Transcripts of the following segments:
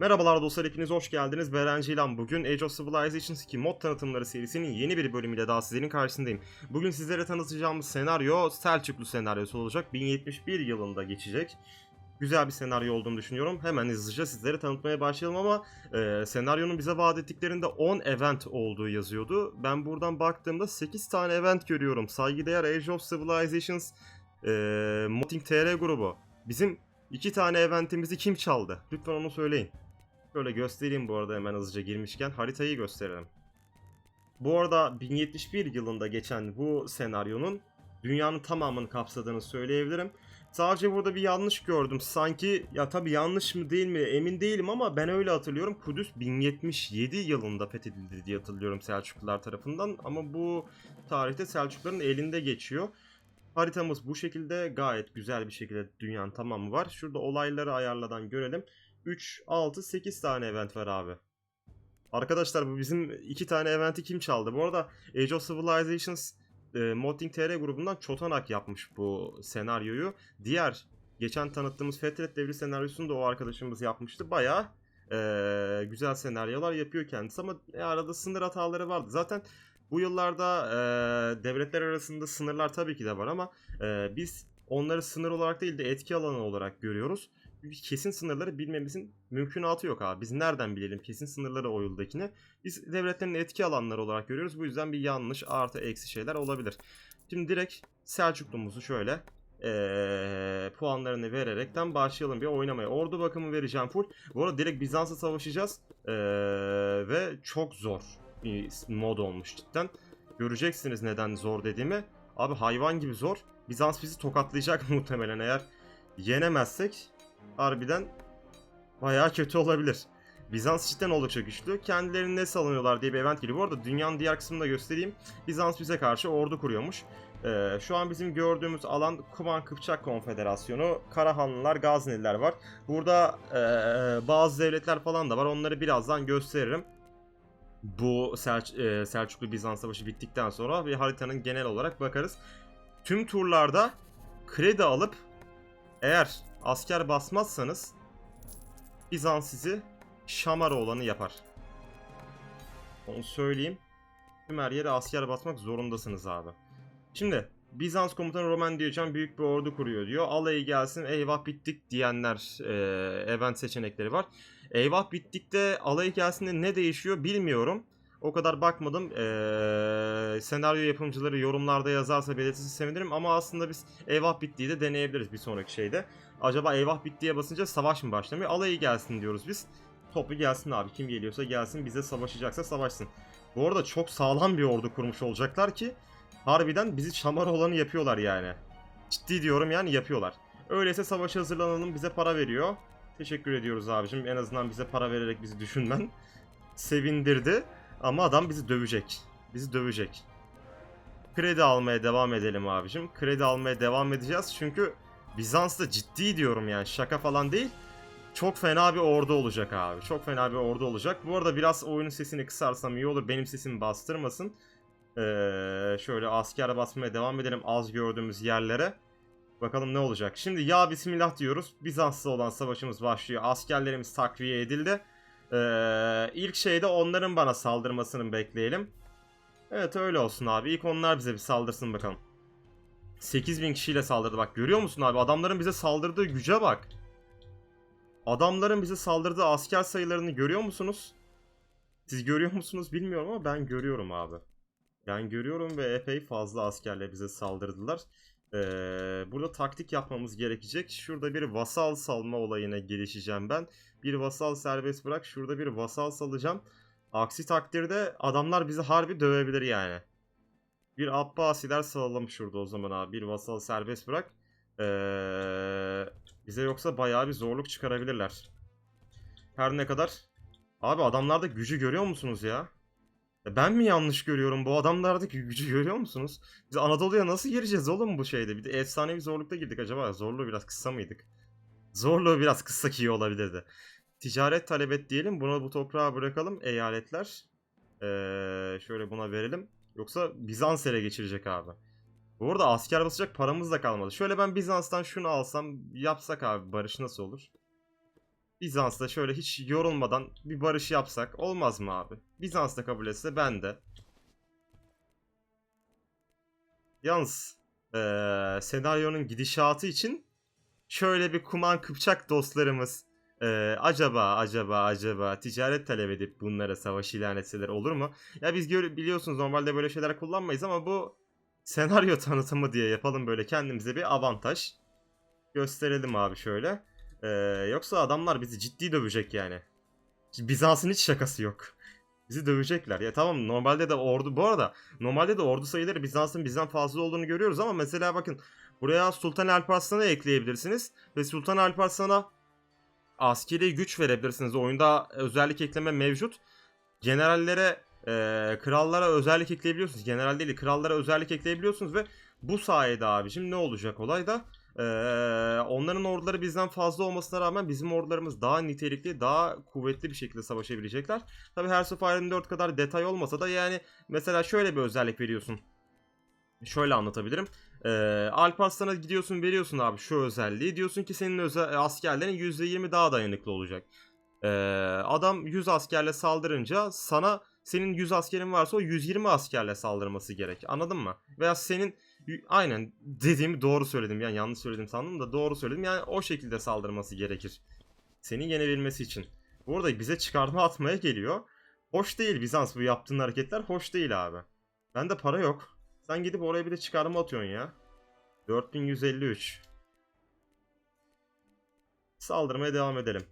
Merhabalar dostlar hepiniz hoş geldiniz. Beren Cilan bugün Age of Civilizations 2 mod tanıtımları serisinin yeni bir bölümüyle daha sizlerin karşısındayım. Bugün sizlere tanıtacağımız senaryo Selçuklu senaryosu olacak. 1071 yılında geçecek. Güzel bir senaryo olduğunu düşünüyorum. Hemen hızlıca sizlere tanıtmaya başlayalım ama e, senaryonun bize vaat ettiklerinde 10 event olduğu yazıyordu. Ben buradan baktığımda 8 tane event görüyorum. Saygıdeğer Age of Civilizations e, Modding TR grubu. Bizim iki tane eventimizi kim çaldı? Lütfen onu söyleyin. Şöyle göstereyim bu arada hemen hızlıca girmişken haritayı gösterelim. Bu arada 1071 yılında geçen bu senaryonun dünyanın tamamını kapsadığını söyleyebilirim. Sadece burada bir yanlış gördüm. Sanki ya tabii yanlış mı değil mi emin değilim ama ben öyle hatırlıyorum. Kudüs 1077 yılında fethedildi diye hatırlıyorum Selçuklular tarafından ama bu tarihte Selçukluların elinde geçiyor. Haritamız bu şekilde gayet güzel bir şekilde dünyanın tamamı var. Şurada olayları ayarladan görelim. 3, 6, 8 tane event var abi. Arkadaşlar bu bizim iki tane eventi kim çaldı? Bu arada Age of Civilizations e, Modding TR grubundan Çotanak yapmış bu senaryoyu. Diğer geçen tanıttığımız Fetret Devri senaryosunu da o arkadaşımız yapmıştı. Bayağı e, güzel senaryolar yapıyor kendisi ama e, arada sınır hataları vardı. Zaten bu yıllarda e, devletler arasında sınırlar tabii ki de var ama e, biz onları sınır olarak değil de etki alanı olarak görüyoruz kesin sınırları bilmemizin mümkünatı yok abi. Biz nereden bilelim kesin sınırları o yıldakini? Biz devletlerin etki alanları olarak görüyoruz. Bu yüzden bir yanlış artı eksi şeyler olabilir. Şimdi direkt Selçuklumuzu şöyle ee, puanlarını vererekten başlayalım bir oynamaya. Ordu bakımı vereceğim full. Bu arada direkt Bizans'la savaşacağız. Ee, ve çok zor bir mod olmuş cidden. Göreceksiniz neden zor dediğimi. Abi hayvan gibi zor. Bizans bizi tokatlayacak muhtemelen eğer yenemezsek harbiden bayağı kötü olabilir. Bizans cidden oldukça güçlü. Kendilerini ne savunuyorlar diye bir event geliyor. Bu arada dünyanın diğer kısmını da göstereyim. Bizans bize karşı ordu kuruyormuş. Ee, şu an bizim gördüğümüz alan Kuman Kıpçak Konfederasyonu. Karahanlılar, Gazneliler var. Burada ee, bazı devletler falan da var. Onları birazdan gösteririm. Bu Sel e, Selçuklu Bizans Savaşı bittikten sonra bir haritanın genel olarak bakarız. Tüm turlarda kredi alıp eğer asker basmazsanız Bizans sizi şamar olanı yapar. Onu söyleyeyim. Tüm her yere asker basmak zorundasınız abi. Şimdi Bizans komutanı Roman Diyojen büyük bir ordu kuruyor diyor. Alayı gelsin eyvah bittik diyenler e, event seçenekleri var. Eyvah bittikte alayı gelsin de ne değişiyor bilmiyorum. O kadar bakmadım. Ee, senaryo yapımcıları yorumlarda yazarsa belirtirse sevinirim ama aslında biz eyvah bittiği de deneyebiliriz bir sonraki şeyde. Acaba eyvah bittiye basınca savaş mı başlamıyor? Alayı gelsin diyoruz biz. Toplu gelsin abi. Kim geliyorsa gelsin. Bize savaşacaksa savaşsın. Bu arada çok sağlam bir ordu kurmuş olacaklar ki harbiden bizi şamar olanı yapıyorlar yani. Ciddi diyorum yani yapıyorlar. Öyleyse savaşa hazırlanalım bize para veriyor. Teşekkür ediyoruz abicim. En azından bize para vererek bizi düşünmen. Sevindirdi. Ama adam bizi dövecek. Bizi dövecek. Kredi almaya devam edelim abicim. Kredi almaya devam edeceğiz çünkü Bizans'ta ciddi diyorum yani şaka falan değil. Çok fena bir ordu olacak abi. Çok fena bir ordu olacak. Bu arada biraz oyunun sesini kısarsam iyi olur. Benim sesimi bastırmasın. Ee, şöyle asker basmaya devam edelim az gördüğümüz yerlere. Bakalım ne olacak. Şimdi ya bismillah diyoruz. Bizans'la olan savaşımız başlıyor. Askerlerimiz takviye edildi. Ee, ilk şeyde onların bana saldırmasını bekleyelim. Evet öyle olsun abi. İlk onlar bize bir saldırsın bakalım. 8000 kişiyle saldırdı bak görüyor musun abi? Adamların bize saldırdığı güce bak. Adamların bize saldırdığı asker sayılarını görüyor musunuz? Siz görüyor musunuz bilmiyorum ama ben görüyorum abi. Ben görüyorum ve epey fazla askerle bize saldırdılar. Ee, burada taktik yapmamız gerekecek. Şurada bir vasal salma olayına gelişeceğim ben. Bir vasal serbest bırak. Şurada bir vasal salacağım. Aksi takdirde adamlar bizi harbi dövebilir yani. Bir Abbasiler salalım şurada o zaman abi. Bir vasal serbest bırak. Ee, bize yoksa bayağı bir zorluk çıkarabilirler. Her ne kadar. Abi adamlarda gücü görüyor musunuz ya? Ben mi yanlış görüyorum? Bu adamlardaki gücü görüyor musunuz? Biz Anadolu'ya nasıl gireceğiz oğlum bu şeyde? Bir de efsanevi zorlukta girdik acaba. Zorluğu biraz kısa mıydık? Zorluğu biraz kıssak iyi olabilirdi. Ticaret talep et diyelim. Buna bu toprağa bırakalım. Eyaletler. Ee, şöyle buna verelim. Yoksa Bizans ele geçirecek abi. Bu arada asker basacak paramız da kalmadı. Şöyle ben Bizans'tan şunu alsam yapsak abi barış nasıl olur? Bizans'la şöyle hiç yorulmadan bir barış yapsak olmaz mı abi? Bizans da kabul etse ben de. Yalnız eee, senaryonun gidişatı için şöyle bir kuman kıpçak dostlarımız eee, acaba acaba acaba ticaret talep edip bunlara savaş ilan etseler olur mu? Ya biz biliyorsunuz normalde böyle şeyler kullanmayız ama bu senaryo tanıtımı diye yapalım böyle kendimize bir avantaj. Gösterelim abi şöyle. Ee, yoksa adamlar bizi ciddi dövecek yani. Bizans'ın hiç şakası yok. Bizi dövecekler. Ya tamam normalde de ordu bu arada normalde de ordu sayıları Bizans'ın bizden fazla olduğunu görüyoruz ama mesela bakın buraya Sultan Alparslan'ı ekleyebilirsiniz ve Sultan Alparslan'a askeri güç verebilirsiniz. Oyunda özellik ekleme mevcut. Generallere, e, krallara özellik ekleyebiliyorsunuz. General değil, krallara özellik ekleyebiliyorsunuz ve bu sayede abicim ne olacak olay da ee, onların orduları bizden fazla olmasına rağmen bizim ordularımız daha nitelikli, daha kuvvetli bir şekilde savaşabilecekler. Tabi Hearts of Iron 4 kadar detay olmasa da yani mesela şöyle bir özellik veriyorsun. Şöyle anlatabilirim. Ee, Alparslan'a gidiyorsun veriyorsun abi şu özelliği. Diyorsun ki senin özel, askerlerin %20 daha dayanıklı olacak. Ee, adam 100 askerle saldırınca sana senin 100 askerin varsa o 120 askerle saldırması gerek. Anladın mı? Veya senin aynen dediğimi doğru söyledim. Yani yanlış söyledim sandım da doğru söyledim. Yani o şekilde saldırması gerekir. Seni yenebilmesi için. Bu arada bize çıkarma atmaya geliyor. Hoş değil Bizans bu yaptığın hareketler hoş değil abi. Bende para yok. Sen gidip oraya bir de çıkarma atıyorsun ya. 4153. Saldırmaya devam edelim.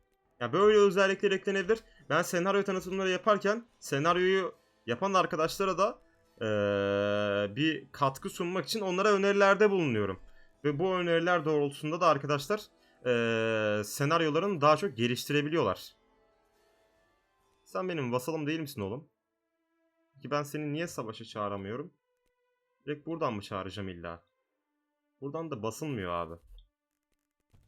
Ya böyle özellikler eklenebilir. Ben senaryo tanıtımları yaparken senaryoyu yapan arkadaşlara da eee, bir katkı sunmak için onlara önerilerde bulunuyorum. Ve bu öneriler doğrultusunda da arkadaşlar eee senaryolarını daha çok geliştirebiliyorlar. Sen benim vasalım değil misin oğlum? Ki ben seni niye savaşa çağıramıyorum? Direkt buradan mı çağıracağım illa? Buradan da basılmıyor abi.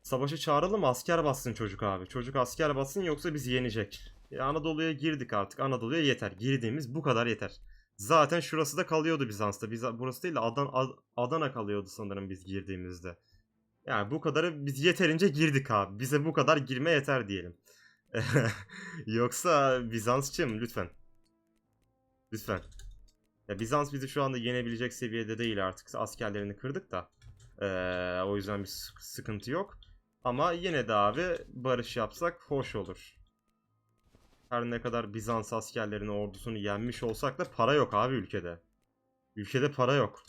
Savaşa çağıralım asker bassın çocuk abi. Çocuk asker bassın yoksa bizi yenecek. Ya Anadolu'ya girdik artık. Anadolu'ya yeter. Girdiğimiz bu kadar yeter. Zaten şurası da kalıyordu Bizans'ta. Biz, burası değil de Adan, Ad- Adana kalıyordu sanırım biz girdiğimizde. Yani bu kadarı biz yeterince girdik abi. Bize bu kadar girme yeter diyelim. Yoksa Bizansçım lütfen. Lütfen. Ya Bizans bizi şu anda yenebilecek seviyede değil artık. Askerlerini kırdık da. Ee, o yüzden bir sık- sıkıntı yok. Ama yine de abi barış yapsak hoş olur. Her ne kadar Bizans askerlerinin ordusunu yenmiş olsak da para yok abi ülkede. Ülkede para yok.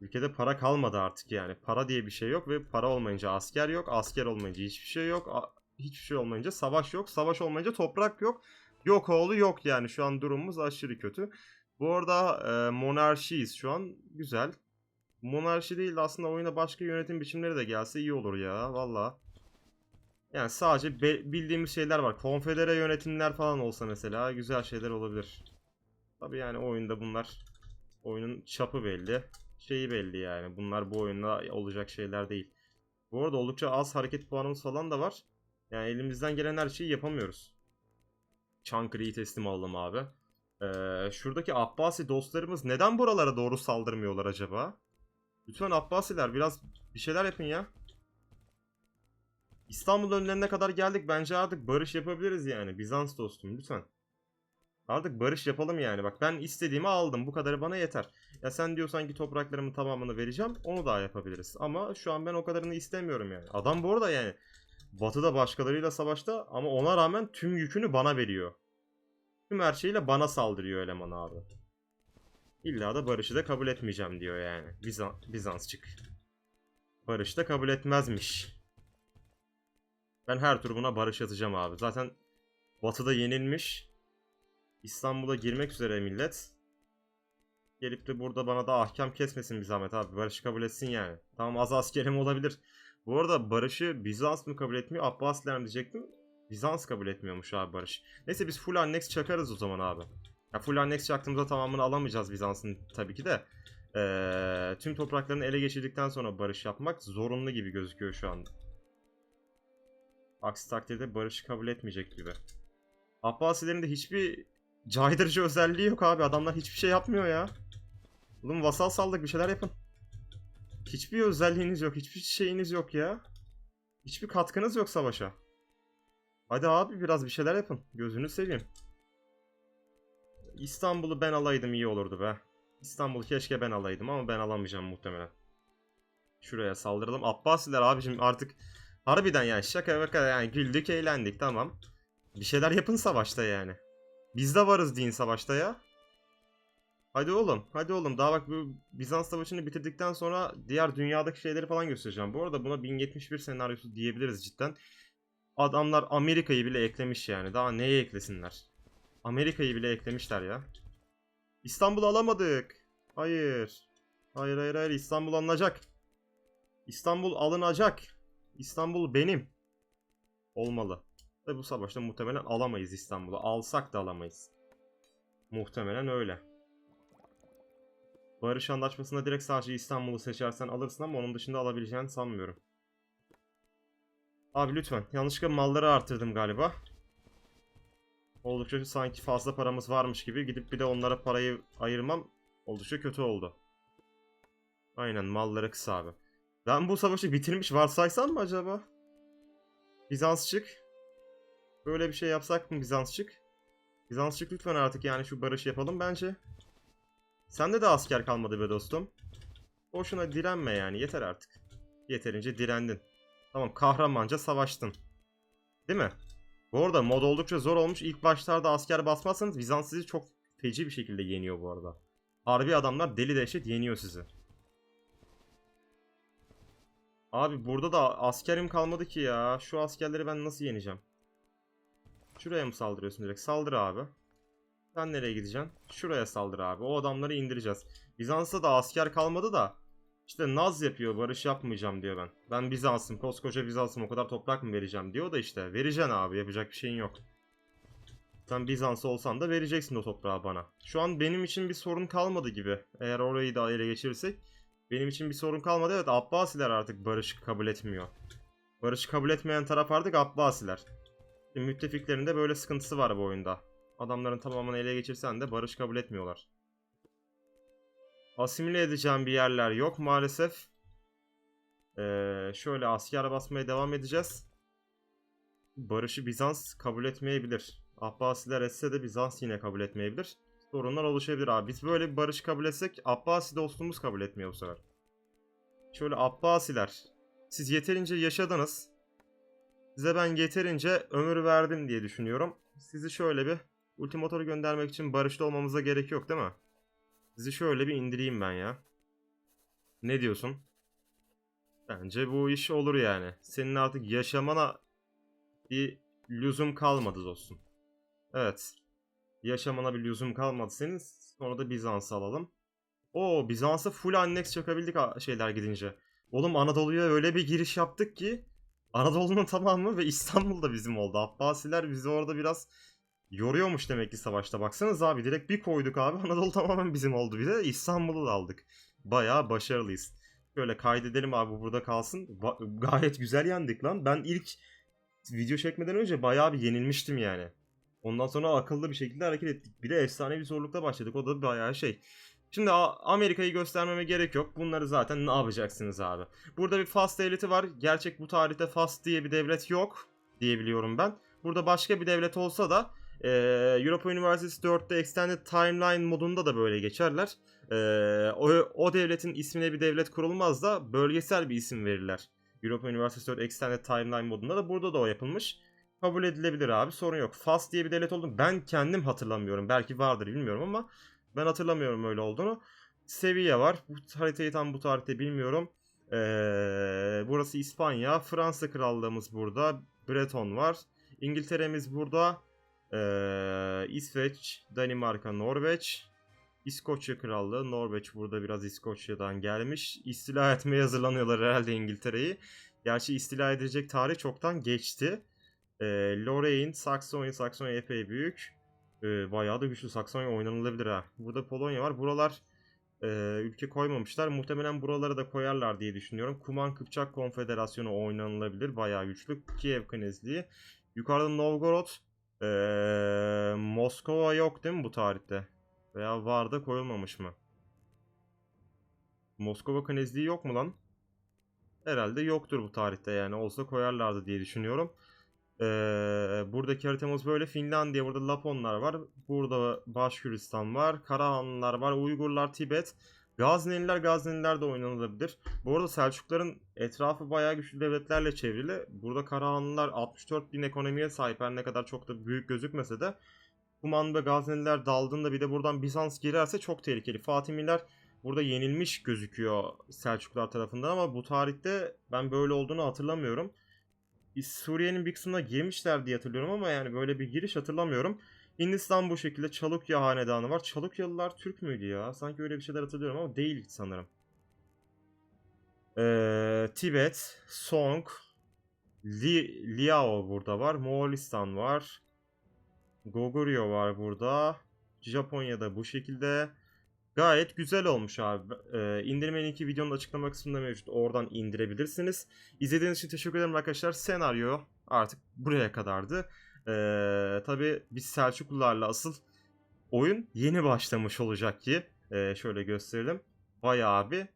Ülkede para kalmadı artık yani. Para diye bir şey yok ve para olmayınca asker yok. Asker olmayınca hiçbir şey yok. Hiçbir şey olmayınca savaş yok. Savaş olmayınca toprak yok. Yok oğlu yok yani. Şu an durumumuz aşırı kötü. Bu arada e, monarşiyiz şu an. Güzel. Monarşi değil de aslında oyuna başka yönetim biçimleri de gelse iyi olur ya. Valla. Yani sadece bildiğimiz şeyler var. Konfedere yönetimler falan olsa mesela güzel şeyler olabilir. Tabi yani oyunda bunlar oyunun çapı belli. Şeyi belli yani. Bunlar bu oyunda olacak şeyler değil. Bu arada oldukça az hareket puanımız falan da var. Yani elimizden gelen her şeyi yapamıyoruz. Çankırı'yı teslim alalım abi. Ee, şuradaki Abbasi dostlarımız neden buralara doğru saldırmıyorlar acaba? Lütfen Abbasiler biraz bir şeyler yapın ya. İstanbul önlerine kadar geldik. Bence artık barış yapabiliriz yani. Bizans dostum lütfen. Artık barış yapalım yani. Bak ben istediğimi aldım. Bu kadarı bana yeter. Ya sen diyorsan ki topraklarımın tamamını vereceğim. Onu daha yapabiliriz. Ama şu an ben o kadarını istemiyorum yani. Adam bu arada yani Batı'da başkalarıyla savaşta ama ona rağmen tüm yükünü bana veriyor. Tüm her şeyiyle bana saldırıyor eleman abi. İlla da barışı da kabul etmeyeceğim diyor yani. Bizan Bizansçık. Barış da kabul etmezmiş. Ben her tur buna barış atacağım abi. Zaten Batı'da yenilmiş. İstanbul'a girmek üzere millet. Gelip de burada bana da ahkam kesmesin bir zahmet abi. Barışı kabul etsin yani. Tamam az askerim olabilir. Bu arada barışı Bizans mı kabul etmiyor? Abbasiler mi diyecektim. Bizans kabul etmiyormuş abi barış. Neyse biz full annex çakarız o zaman abi. Ya full annex çaktığımızda tamamını alamayacağız Bizans'ın tabii ki de. Ee, tüm topraklarını ele geçirdikten sonra barış yapmak zorunlu gibi gözüküyor şu anda. Aksi takdirde barışı kabul etmeyecek gibi. Abbasilerin de hiçbir caydırıcı özelliği yok abi. Adamlar hiçbir şey yapmıyor ya. Oğlum vasal saldık bir şeyler yapın. Hiçbir özelliğiniz yok. Hiçbir şeyiniz yok ya. Hiçbir katkınız yok savaşa. Hadi abi biraz bir şeyler yapın. Gözünü seveyim. İstanbul'u ben alaydım iyi olurdu be. İstanbul'u keşke ben alaydım ama ben alamayacağım muhtemelen. Şuraya saldıralım. Abbasiler abicim artık harbiden yani şaka baka yani güldük eğlendik tamam. Bir şeyler yapın savaşta yani. Biz de varız deyin savaşta ya. Hadi oğlum, hadi oğlum. Daha bak bu Bizans savaşını bitirdikten sonra diğer dünyadaki şeyleri falan göstereceğim. Bu arada buna 1071 senaryosu diyebiliriz cidden. Adamlar Amerika'yı bile eklemiş yani. Daha neye eklesinler? Amerika'yı bile eklemişler ya. İstanbul'u alamadık. Hayır. Hayır hayır hayır İstanbul alınacak. İstanbul alınacak. İstanbul benim. Olmalı. Ve bu savaşta muhtemelen alamayız İstanbul'u. Alsak da alamayız. Muhtemelen öyle. Barış Anlaşması'nda direkt sadece İstanbul'u seçersen alırsın ama onun dışında alabileceğini sanmıyorum. Abi lütfen. Yanlışlıkla malları artırdım galiba. Oldukça sanki fazla paramız varmış gibi gidip bir de onlara parayı ayırmam oldukça kötü oldu. Aynen malları kısa abi. Ben bu savaşı bitirmiş varsaysam mı acaba? Bizansçık. Böyle bir şey yapsak mı Bizansçık? Bizansçık lütfen artık yani şu barış yapalım bence. Sende de asker kalmadı be dostum. Boşuna direnme yani yeter artık. Yeterince direndin. Tamam kahramanca savaştın. Değil mi? Bu arada mod oldukça zor olmuş. İlk başlarda asker basmazsanız Bizans sizi çok feci bir şekilde yeniyor bu arada. Harbi adamlar deli dehşet yeniyor sizi. Abi burada da askerim kalmadı ki ya. Şu askerleri ben nasıl yeneceğim? Şuraya mı saldırıyorsun direkt? Saldır abi. Sen nereye gideceksin? Şuraya saldır abi. O adamları indireceğiz. Bizans'ta da asker kalmadı da. İşte naz yapıyor. Barış yapmayacağım diyor ben. Ben Bizans'ım. Koskoca Bizans'ım. O kadar toprak mı vereceğim diyor da işte. Vereceksin abi. Yapacak bir şeyin yok. Sen Bizans olsan da vereceksin o toprağı bana. Şu an benim için bir sorun kalmadı gibi. Eğer orayı da ele geçirirsek. Benim için bir sorun kalmadı. Evet Abbasiler artık barışı kabul etmiyor. Barışı kabul etmeyen taraf artık Abbasiler. Şimdi müttefiklerin böyle sıkıntısı var bu oyunda. Adamların tamamını ele geçirsen de barış kabul etmiyorlar. Asimile edeceğim bir yerler yok maalesef. Ee, şöyle asker basmaya devam edeceğiz. Barışı Bizans kabul etmeyebilir. Abbasiler etse de Bizans yine kabul etmeyebilir. Sorunlar oluşabilir abi. Biz böyle bir barış kabul etsek Abbasi dostumuz kabul etmiyor bu sefer. Şöyle Abbasiler. Siz yeterince yaşadınız. Size ben yeterince ömür verdim diye düşünüyorum. Sizi şöyle bir ultimatoru göndermek için barışta olmamıza gerek yok değil mi? Sizi şöyle bir indireyim ben ya. Ne diyorsun? Bence bu iş olur yani. Senin artık yaşamana bir lüzum kalmadı dostum. Evet. Yaşamana bir lüzum kalmadı senin. Sonra da Bizans'ı alalım. Oo Bizans'a full annex çakabildik şeyler gidince. Oğlum Anadolu'ya öyle bir giriş yaptık ki Anadolu'nun tamamı ve İstanbul da bizim oldu. Abbasiler bizi orada biraz yoruyormuş demek ki savaşta. Baksanız abi direkt bir koyduk abi. Anadolu tamamen bizim oldu. Bir de İstanbul'u da aldık. Bayağı başarılıyız. Böyle kaydedelim abi burada kalsın. Ba- gayet güzel yendik lan. Ben ilk video çekmeden önce bayağı bir yenilmiştim yani. Ondan sonra akıllı bir şekilde hareket ettik. Bir de efsane bir zorlukta başladık. O da bayağı şey. Şimdi Amerika'yı göstermeme gerek yok. Bunları zaten ne yapacaksınız abi? Burada bir Fas devleti var. Gerçek bu tarihte Fas diye bir devlet yok diyebiliyorum ben. Burada başka bir devlet olsa da e, Europa University 4'te Extended Timeline modunda da böyle geçerler. E, o, o devletin ismine bir devlet kurulmaz da bölgesel bir isim verirler. Europa University 4 Extended Timeline modunda da burada da o yapılmış. Kabul edilebilir abi sorun yok. Fas diye bir devlet olduğunu ben kendim hatırlamıyorum. Belki vardır bilmiyorum ama ben hatırlamıyorum öyle olduğunu. Seviye var. Bu haritayı tam bu tarihte bilmiyorum. Ee, burası İspanya. Fransa krallığımız burada. Breton var. İngiltere'miz burada. Ee, İsveç, Danimarka, Norveç. İskoçya krallığı. Norveç burada biraz İskoçya'dan gelmiş. İstila etmeye hazırlanıyorlar herhalde İngiltere'yi. Gerçi istila edilecek tarih çoktan geçti. Ee, Lorraine, Saksonya. Saksonya epey büyük. Ee, bayağı da güçlü. Saksonya oynanılabilir ha. Burada Polonya var. Buralar e, ülke koymamışlar. Muhtemelen buraları da koyarlar diye düşünüyorum. Kuman Kıpçak Konfederasyonu oynanılabilir. Bayağı güçlü. Kiev Knezliği. Yukarıda Novgorod. Ee, Moskova yok değil mi bu tarihte? Veya var da koyulmamış mı? Moskova Knezliği yok mu lan? Herhalde yoktur bu tarihte yani. Olsa koyarlardı diye düşünüyorum. Ee, buradaki haritamız böyle. Finlandiya, burada Laponlar var. Burada Başküristan var. Karahanlılar var. Uygurlar, Tibet. Gazneliler, Gazneliler de oynanılabilir. Bu arada Selçukların etrafı bayağı güçlü devletlerle çevrili. Burada Karahanlılar 64 bin ekonomiye sahip her ne kadar çok da büyük gözükmese de Kuman ve Gazneliler daldığında bir de buradan Bizans girerse çok tehlikeli. Fatimiler burada yenilmiş gözüküyor Selçuklar tarafından ama bu tarihte ben böyle olduğunu hatırlamıyorum. Suriye'nin bir kısmına girmişler diye hatırlıyorum ama yani böyle bir giriş hatırlamıyorum. Hindistan bu şekilde Çalukya hanedanı var. Çalukyalılar Türk müydü ya? Sanki öyle bir şeyler hatırlıyorum ama değil sanırım. Ee, Tibet, Song, Li, Liao burada var. Moğolistan var. Goguryeo var burada. Japonya'da bu şekilde. Gayet güzel olmuş abi. Ee, indirme linki videonun açıklama kısmında mevcut. Oradan indirebilirsiniz. İzlediğiniz için teşekkür ederim arkadaşlar. Senaryo artık buraya kadardı. Ee, tabii biz Selçuklularla asıl oyun yeni başlamış olacak ki. Ee, şöyle gösterelim. Bayağı bir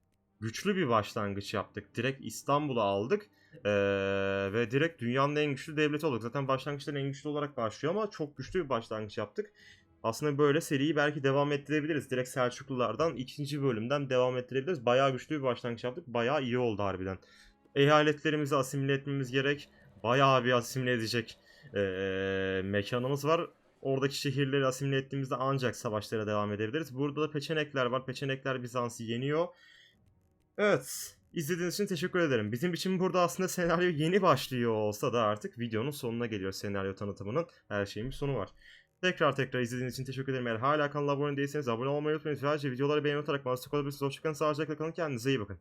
güçlü bir başlangıç yaptık. Direkt İstanbul'u aldık. Ee, ve direkt dünyanın en güçlü devleti olduk. Zaten başlangıçların en güçlü olarak başlıyor ama çok güçlü bir başlangıç yaptık. Aslında böyle seriyi belki devam ettirebiliriz. Direkt Selçuklulardan ikinci bölümden devam ettirebiliriz. Bayağı güçlü bir başlangıç yaptık. Bayağı iyi oldu harbiden. Eyaletlerimizi asimile etmemiz gerek. Bayağı bir asimile edecek ee, mekanımız var. Oradaki şehirleri asimile ettiğimizde ancak savaşlara devam edebiliriz. Burada da peçenekler var. Peçenekler Bizans'ı yeniyor. Evet. İzlediğiniz için teşekkür ederim. Bizim için burada aslında senaryo yeni başlıyor olsa da artık videonun sonuna geliyor senaryo tanıtımının. Her şeyin bir sonu var. Tekrar tekrar izlediğiniz için teşekkür ederim. Eğer hala kanala abone değilseniz abone olmayı unutmayın. Sadece videoları beğeni atarak bana sık olabilirsiniz. Hoşçakalın, sağlıcakla kalın. Kendinize iyi bakın.